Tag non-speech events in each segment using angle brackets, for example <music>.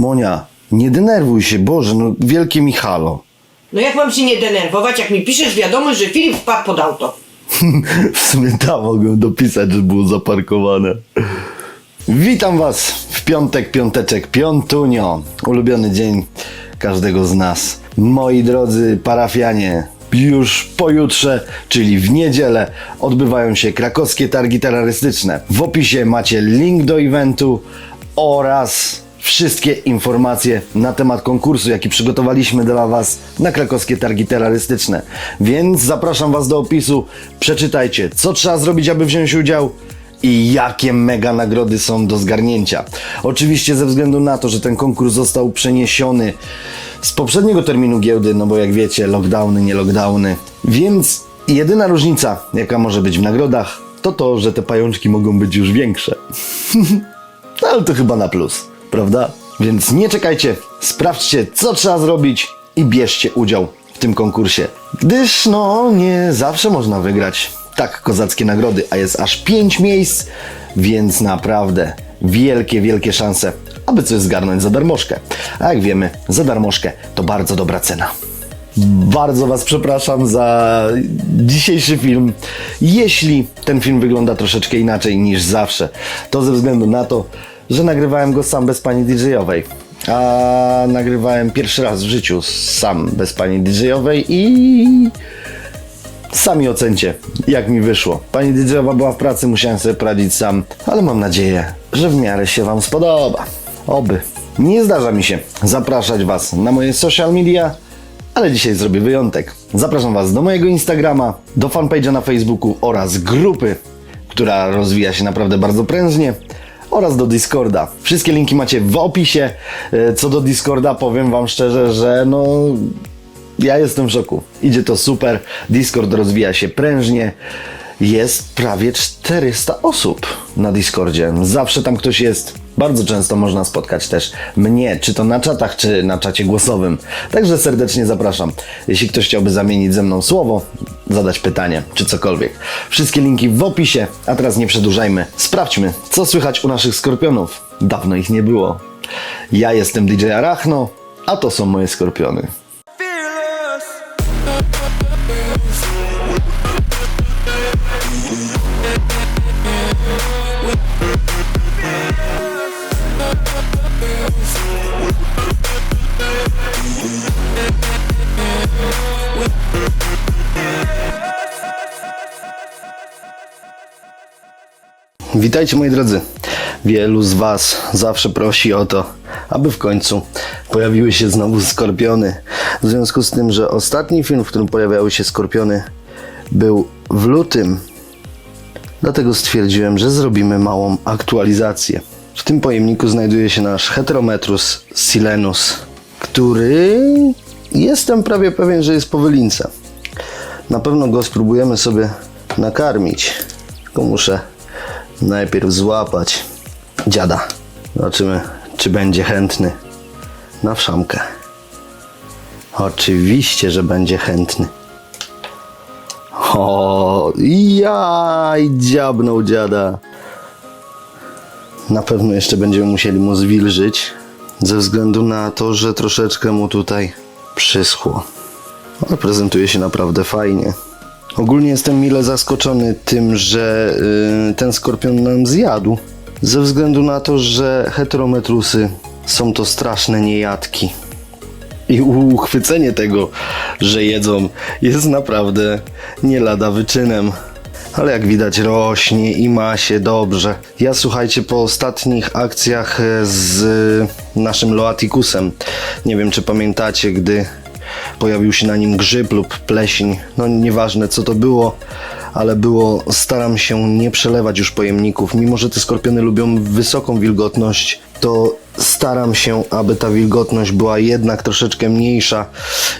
Monia, nie denerwuj się, Boże, no wielkie Michalo. No jak mam się nie denerwować, jak mi piszesz wiadomość, że Filip wpadł pod auto? <laughs> W sumie tam mogę dopisać, że było zaparkowane. Witam Was w piątek, piąteczek, piątunio. Ulubiony dzień każdego z nas. Moi drodzy parafianie, już pojutrze, czyli w niedzielę, odbywają się krakowskie targi terrorystyczne. W opisie macie link do eventu oraz wszystkie informacje na temat konkursu, jaki przygotowaliśmy dla Was na krakowskie targi terrorystyczne. Więc zapraszam Was do opisu, przeczytajcie, co trzeba zrobić, aby wziąć udział i jakie mega nagrody są do zgarnięcia. Oczywiście ze względu na to, że ten konkurs został przeniesiony z poprzedniego terminu giełdy, no bo jak wiecie, lockdowny, nie lockdowny. Więc jedyna różnica, jaka może być w nagrodach, to to, że te pajączki mogą być już większe. <laughs> No, ale to chyba na plus, prawda? Więc nie czekajcie, sprawdźcie, co trzeba zrobić i bierzcie udział w tym konkursie. Gdyż, no, nie zawsze można wygrać tak kozackie nagrody, a jest aż 5 miejsc, więc naprawdę wielkie, wielkie szanse, aby coś zgarnąć za darmożkę. A jak wiemy, za darmożkę to bardzo dobra cena. Bardzo Was przepraszam za dzisiejszy film. Jeśli ten film wygląda troszeczkę inaczej niż zawsze, to ze względu na to, że nagrywałem go sam bez pani DJ-owej. A nagrywałem pierwszy raz w życiu sam bez pani DJ-owej i Sami ocencie, jak mi wyszło. Pani DJ-owa była w pracy, musiałem sobie poradzić sam, ale mam nadzieję, że w miarę się Wam spodoba. Oby. Nie zdarza mi się zapraszać Was na moje social media, ale dzisiaj zrobię wyjątek. Zapraszam Was do mojego Instagrama, do fanpage'a na Facebooku oraz grupy, która rozwija się naprawdę bardzo prężnie oraz do Discorda. Wszystkie linki macie w opisie. E, Co do Discorda powiem Wam szczerze, że no ja jestem w szoku. Idzie to super. Discord rozwija się prężnie. Jest prawie 400 osób na Discordzie. Zawsze tam ktoś jest. Bardzo często można spotkać też mnie, czy to na czatach, czy na czacie głosowym. Także serdecznie zapraszam. Jeśli ktoś chciałby zamienić ze mną słowo, zadać pytanie, czy cokolwiek. Wszystkie linki w opisie, a teraz nie przedłużajmy. Sprawdźmy, co słychać u naszych skorpionów. Dawno ich nie było. Ja jestem DJ Arachno, a to są moje skorpiony. Witajcie moi drodzy. Wielu z Was zawsze prosi o to, aby w końcu pojawiły się znowu skorpiony. W związku z tym, że ostatni film, w którym pojawiały się skorpiony, był w lutym. Dlatego stwierdziłem, że zrobimy małą aktualizację. W tym pojemniku znajduje się nasz Heterometrus silenus, który jestem prawie pewien, że jest po wylince. Na pewno go spróbujemy sobie nakarmić. Tylko muszę najpierw złapać dziada. Zobaczymy, czy będzie chętny na wszamkę. Oczywiście, że będzie chętny. O, jaj, dziabnął dziada. Na pewno jeszcze będziemy musieli mu zwilżyć, ze względu na to, że troszeczkę mu tutaj przyschło. Ale prezentuje się naprawdę fajnie. Ogólnie jestem mile zaskoczony tym, że y, ten skorpion nam zjadł. Ze względu na to, że heterometrusy są to straszne niejadki. I uchwycenie tego, że jedzą, jest naprawdę nie lada wyczynem. Ale jak widać rośnie i ma się dobrze. Ja słuchajcie, po ostatnich akcjach e, z naszym Loaticusem, nie wiem czy pamiętacie, gdy pojawił się na nim grzyb lub pleśń, no nieważne co to było, ale było, staram się nie przelewać już pojemników, mimo że te skorpiony lubią wysoką wilgotność, to staram się, aby ta wilgotność była jednak troszeczkę mniejsza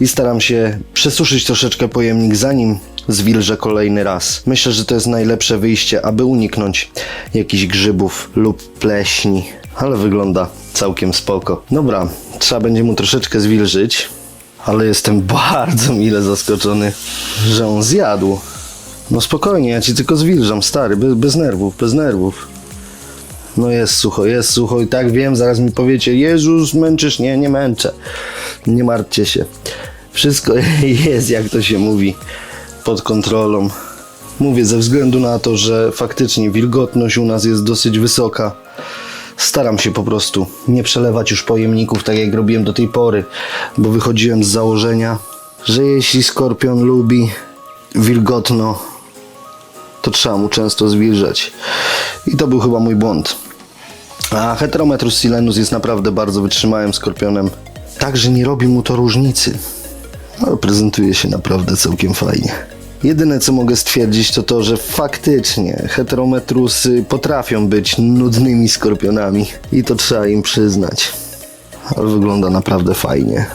i staram się przesuszyć troszeczkę pojemnik zanim zwilżę kolejny raz. Myślę, że to jest najlepsze wyjście, aby uniknąć jakichś grzybów lub pleśni, ale wygląda całkiem spoko. Dobra, trzeba będzie mu troszeczkę zwilżyć, ale jestem <laughs> bardzo mile zaskoczony, że on zjadł. No spokojnie, ja ci tylko zwilżam, stary, bez, bez nerwów, bez nerwów. No jest sucho, jest sucho i tak wiem, zaraz mi powiecie, Jezus, męczysz? Nie, nie męczę. Nie martwcie się. Wszystko <laughs> jest, jak to się mówi, pod kontrolą. Mówię ze względu na to, że faktycznie wilgotność u nas jest dosyć wysoka. Staram się po prostu nie przelewać już pojemników tak jak robiłem do tej pory, bo wychodziłem z założenia, że jeśli skorpion lubi wilgotno, to trzeba mu często zwilżać. I to był chyba mój błąd. A Heterometrus silenus jest naprawdę bardzo wytrzymałym skorpionem. Także nie robi mu to różnicy. Ale prezentuje się naprawdę całkiem fajnie. Jedyne co mogę stwierdzić to to, że faktycznie heterometrusy potrafią być nudnymi skorpionami i to trzeba im przyznać. Ale wygląda naprawdę fajnie.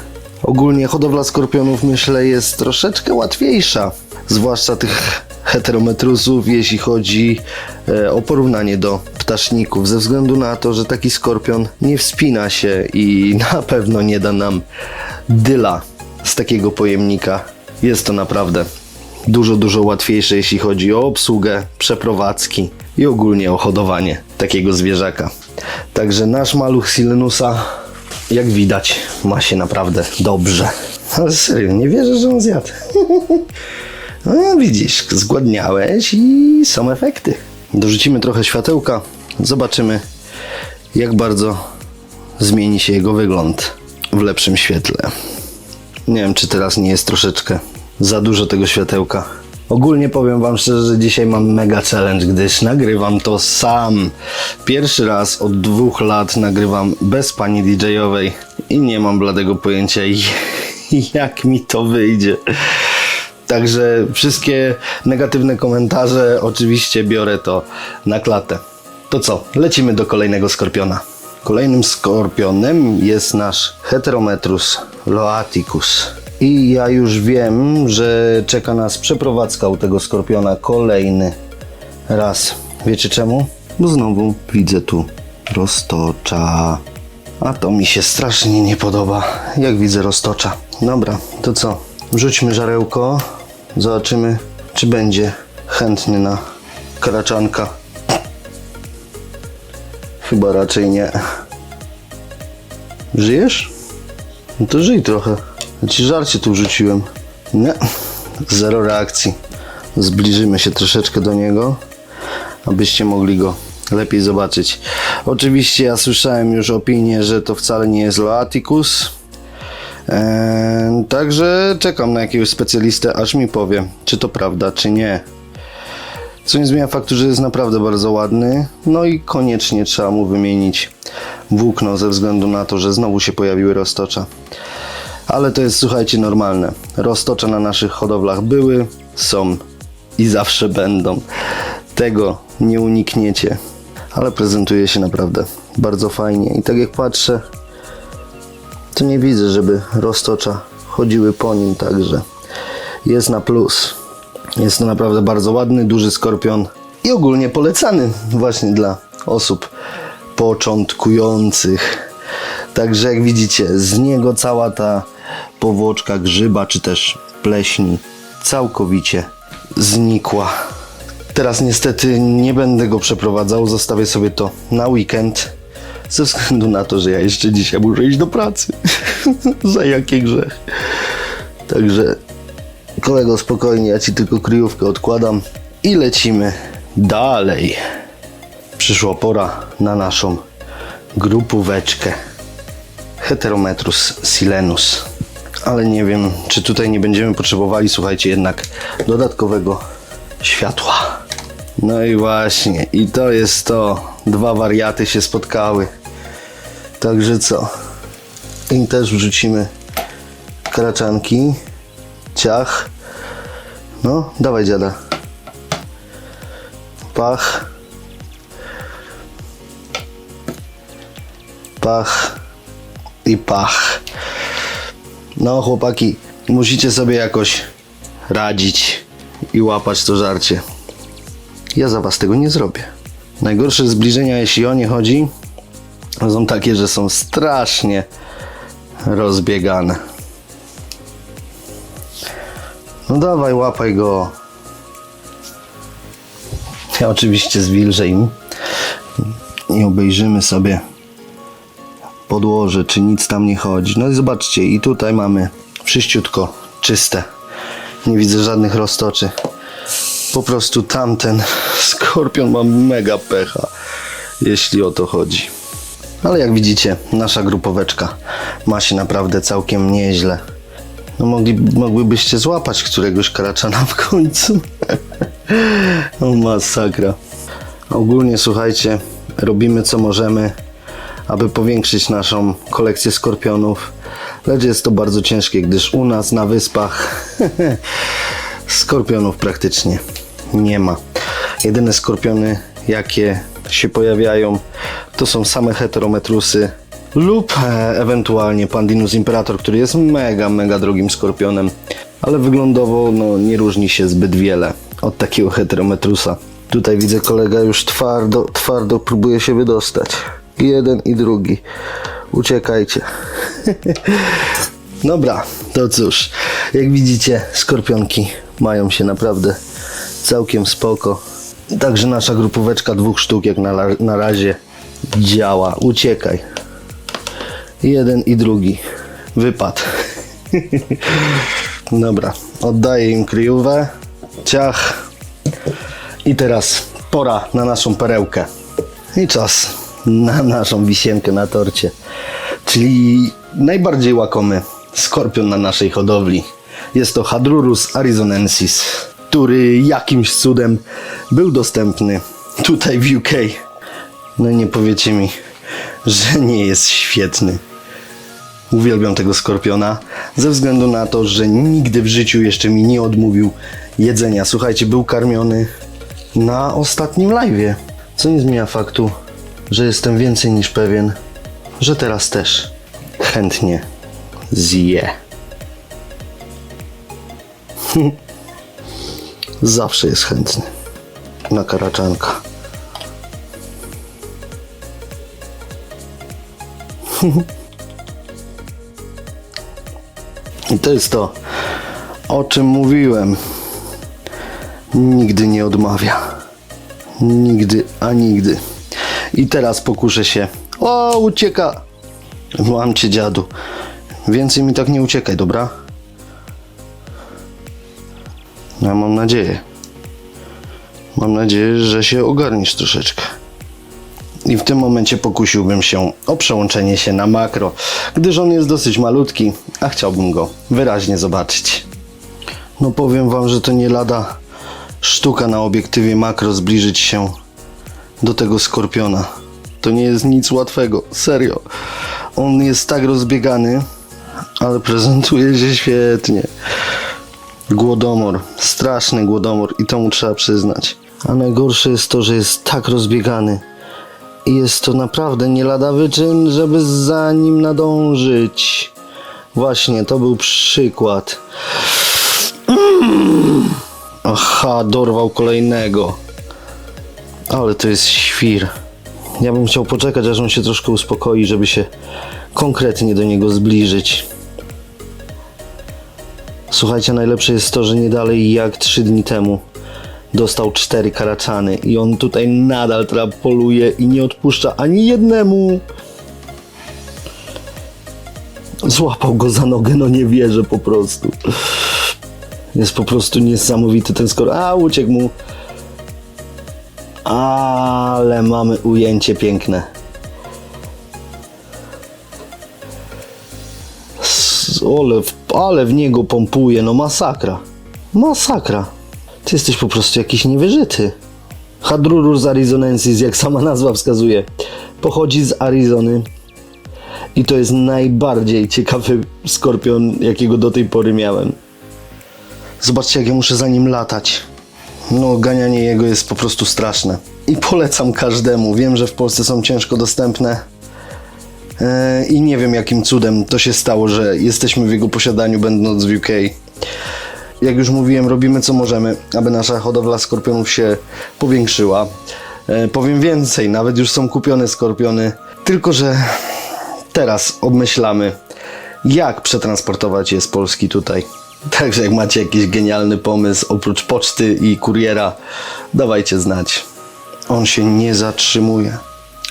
Ogólnie hodowla skorpionów myślę jest troszeczkę łatwiejsza, zwłaszcza tych heterometrusów, jeśli chodzi e, o porównanie do ptaszników, ze względu na to, że taki skorpion nie wspina się i <laughs> na pewno nie da nam dyla z takiego pojemnika. Jest to naprawdę dużo, dużo łatwiejsze, jeśli chodzi o obsługę, przeprowadzki i ogólnie o hodowanie takiego zwierzaka. Także nasz maluch Silenusa, jak widać, ma się naprawdę dobrze. Ale serio, nie wierzę, że on zjadł. <laughs> No widzisz, zgładniałeś i są efekty. Dorzucimy trochę światełka, zobaczymy jak bardzo zmieni się jego wygląd w lepszym świetle. Nie wiem, czy teraz nie jest troszeczkę za dużo tego światełka. Ogólnie powiem Wam szczerze, że dzisiaj mam mega challenge, gdyż nagrywam to sam. Pierwszy raz od dwóch lat nagrywam bez pani DJ-owej i nie mam bladego pojęcia <laughs> jak mi to wyjdzie. Także wszystkie negatywne komentarze oczywiście biorę to na klatę. To co, lecimy do kolejnego skorpiona. Kolejnym skorpionem jest nasz Heterometrus loaticus. I ja już wiem, że czeka nas przeprowadzka u tego skorpiona kolejny raz. Wiecie czemu? Bo znowu widzę tu roztocza. A to mi się strasznie nie podoba, jak widzę roztocza. Dobra, to co? Wrzućmy żarełko, zobaczymy, czy będzie chętny na karaczanka. Chyba raczej nie. Żyjesz? No to żyj trochę. Ci żarcie tu wrzuciłem. Nie, zero reakcji. Zbliżymy się troszeczkę do niego, abyście mogli go lepiej zobaczyć. Oczywiście ja słyszałem już opinię, że to wcale nie jest Loaticus. Eee, także czekam na jakiegoś specjalistę, aż mi powie, czy to prawda, czy nie. Co nie zmienia faktu, że jest naprawdę bardzo ładny. No i koniecznie trzeba mu wymienić włókno ze względu na to, że znowu się pojawiły roztocza. Ale to jest, słuchajcie, normalne. Roztocze na naszych hodowlach były, są i zawsze będą. Tego nie unikniecie. Ale prezentuje się naprawdę bardzo fajnie. I tak jak patrzę, to nie widzę, żeby roztocza chodziły po nim, także jest na plus. Jest to naprawdę bardzo ładny, duży skorpion i ogólnie polecany właśnie dla osób początkujących. Także jak widzicie, z niego cała ta powłoczka grzyba czy też pleśni całkowicie znikła. Teraz niestety nie będę go przeprowadzał, zostawię sobie to na weekend. Ze względu na to, że ja jeszcze dzisiaj muszę iść do pracy. <laughs> Za jaki grzech. Także kolego spokojnie, ja ci tylko kryjówkę odkładam i lecimy dalej. Przyszła pora na naszą grupóweczkę. Heterometrus silenus. Ale nie wiem, czy tutaj nie będziemy potrzebowali, słuchajcie, jednak dodatkowego światła. No i właśnie, i to jest to. Dwa wariaty się spotkały. Także co? Im też wrzucimy karaczanki. Ciach. No, dawaj dziada. Pach. Pach. I pach. No, chłopaki, musicie sobie jakoś radzić i łapać to żarcie. Ja za was tego nie zrobię. Najgorsze zbliżenia, jeśli o nie chodzi, są takie, że są strasznie rozbiegane. No dawaj, łapaj go. Ja oczywiście zwilżę im. i obejrzymy sobie podłoże, czy nic tam nie chodzi. No i zobaczcie, i tutaj mamy wszyściutko czyste. Nie widzę żadnych roztoczy. Po prostu tamten <laughs> skorpion ma mega pecha, jeśli o to chodzi. Ale jak widzicie, nasza grupoweczka ma się naprawdę całkiem nieźle. No mogli, mogłybyście złapać któregoś karaczana w końcu. <laughs> o masakra. Ogólnie słuchajcie, robimy co możemy, aby powiększyć naszą kolekcję skorpionów. Lecz jest to bardzo ciężkie, gdyż u nas na wyspach <laughs> skorpionów praktycznie nie ma. Jedyne skorpiony, jakie się pojawiają, to są same heterometrusy lub e, ewentualnie Pandinus Imperator, który jest mega, mega drogim skorpionem, ale wyglądowo no, nie różni się zbyt wiele od takiego heterometrusa. Tutaj widzę kolega już twardo, twardo próbuje się wydostać. Jeden i drugi. Uciekajcie. <laughs> Dobra, to cóż, jak widzicie, skorpionki mają się naprawdę całkiem spoko. Także nasza grupóweczka dwóch sztuk jak na, na razie działa. Uciekaj. Jeden i drugi. Wypad. <laughs> Dobra, oddaję im kryjówę. Ciach. I teraz pora na naszą perełkę. I czas na naszą wisienkę na torcie. Czyli najbardziej łakomy skorpion na naszej hodowli. Jest to Hadrurus arizonensis, który jakimś cudem był dostępny tutaj w UK. No i nie powiecie mi, że nie jest świetny. Uwielbiam tego skorpiona ze względu na to, że nigdy w życiu jeszcze mi nie odmówił jedzenia. Słuchajcie, był karmiony na ostatnim live'ie. Co nie zmienia faktu, że jestem więcej niż pewien, że teraz też chętnie zje. <laughs> Zawsze jest chętny na karaczanka. <laughs> I to jest to, o czym mówiłem. Nigdy nie odmawia. Nigdy, a nigdy. I teraz pokuszę się. O, ucieka! Mam cię, dziadu. Więcej mi tak nie uciekaj, dobra? Ja mam nadzieję. Mam nadzieję, że się ogarniesz troszeczkę. I w tym momencie pokusiłbym się o przełączenie się na makro, gdyż on jest dosyć malutki, a chciałbym go wyraźnie zobaczyć. No powiem wam, że to nie lada sztuka na obiektywie makro zbliżyć się do tego skorpiona. To nie jest nic łatwego, serio. On jest tak rozbiegany, ale prezentuje się świetnie. Głodomor, straszny głodomor i to mu trzeba przyznać. A najgorsze jest to, że jest tak rozbiegany. I jest to naprawdę nie lada wyczyn, żeby za nim nadążyć. Właśnie, to był przykład. Mm. Aha, dorwał kolejnego. Ale to jest świr. Ja bym chciał poczekać, aż on się troszkę uspokoi, żeby się konkretnie do niego zbliżyć. Słuchajcie, najlepsze jest to, że nie dalej jak trzy dni temu dostał cztery karaczany i on tutaj nadal poluje i nie odpuszcza ani jednemu. Złapał go za nogę, no nie wierzę po prostu. Jest po prostu niesamowity ten skor. A, uciekł mu. Ale mamy ujęcie piękne. W- ale w niego pompuje, no masakra. Masakra. Ty jesteś po prostu jakiś niewyżyty. Hadrurus arizonensis, jak sama nazwa wskazuje, pochodzi z Arizony. I to jest najbardziej ciekawy skorpion, jakiego do tej pory miałem. Zobaczcie, jak ja muszę za nim latać. No, ganianie jego jest po prostu straszne. I polecam każdemu. Wiem, że w Polsce są ciężko dostępne. E, I nie wiem, jakim cudem to się stało, że jesteśmy w jego posiadaniu, będąc w UK. Jak już mówiłem, robimy co możemy, aby nasza hodowla skorpionów się powiększyła. E, powiem więcej, nawet już są kupione skorpiony, tylko że teraz obmyślamy, jak przetransportować je z Polski tutaj. <laughs> Także jak macie jakiś genialny pomysł oprócz poczty i kuriera, dawajcie znać. On się nie zatrzymuje.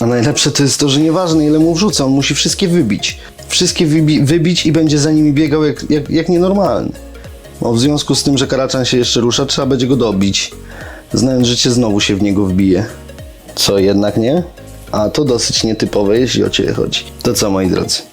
A najlepsze to jest to, że nieważne ile mu wrzuca, on musi wszystkie wybić. Wszystkie wybi- wybić i będzie za nimi biegał jak, jak, jak nienormalny. No, w związku z tym, że Karaczan się jeszcze rusza, trzeba będzie go dobić. Znając życie, znowu się w niego wbije. Co jednak nie? A to dosyć nietypowe, jeśli o Ciebie chodzi. To co, moi drodzy?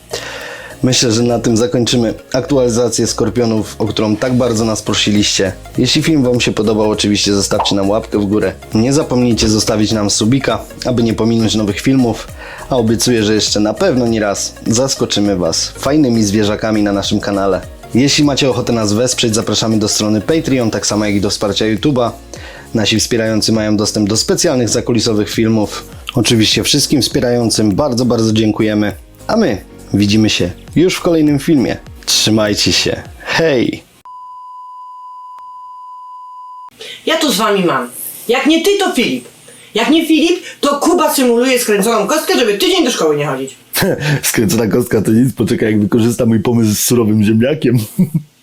Myślę, że na tym zakończymy aktualizację Skorpionów, o którą tak bardzo nas prosiliście. Jeśli film Wam się podobał, oczywiście zostawcie nam łapkę w górę. Nie zapomnijcie zostawić nam subika, aby nie pominąć nowych filmów. A obiecuję, że jeszcze na pewno nie raz zaskoczymy Was fajnymi zwierzakami na naszym kanale. Jeśli macie ochotę nas wesprzeć, zapraszamy do strony Patreon, tak samo jak i do wsparcia YouTube'a. Nasi wspierający mają dostęp do specjalnych zakulisowych filmów. Oczywiście wszystkim wspierającym bardzo, bardzo dziękujemy. A my widzimy się już w kolejnym filmie. Trzymajcie się. Hej! Ja tu z wami mam. Jak nie ty, to Filip. Jak nie Filip, to Kuba symuluje skręconą kostkę, żeby tydzień do szkoły nie chodzić. <laughs> Skręcona kostka to nic, poczekaj jak wykorzysta mój pomysł z surowym ziemniakiem. <laughs>